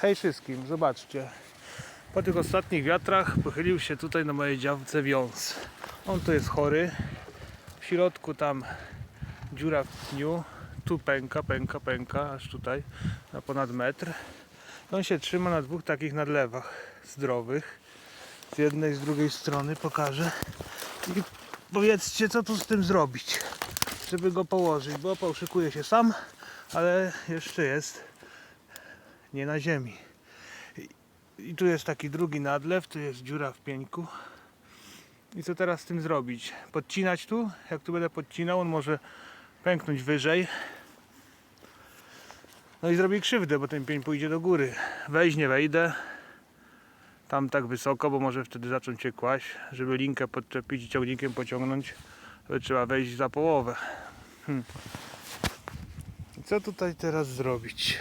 Hej wszystkim, zobaczcie. Po tych ostatnich wiatrach pochylił się tutaj na mojej działce wiąz. On tu jest chory. W środku tam dziura w pniu. Tu pęka, pęka, pęka, aż tutaj na ponad metr. On się trzyma na dwóch takich nadlewach zdrowych. Z jednej, z drugiej strony pokażę. I powiedzcie, co tu z tym zrobić, żeby go położyć, bo szykuje się sam, ale jeszcze jest nie na ziemi. I, tu jest taki drugi nadlew, tu jest dziura w pieńku. I co teraz z tym zrobić? Podcinać tu? Jak tu będę podcinał, on może pęknąć wyżej. No i zrobi krzywdę, bo ten pień pójdzie do góry. Wejść nie wejdę. Tam tak wysoko, bo może wtedy zacząć się kłaść. Żeby linkę podczepić i ciągnikiem pociągnąć, trzeba wejść za połowę. Hmm. I co tutaj teraz zrobić?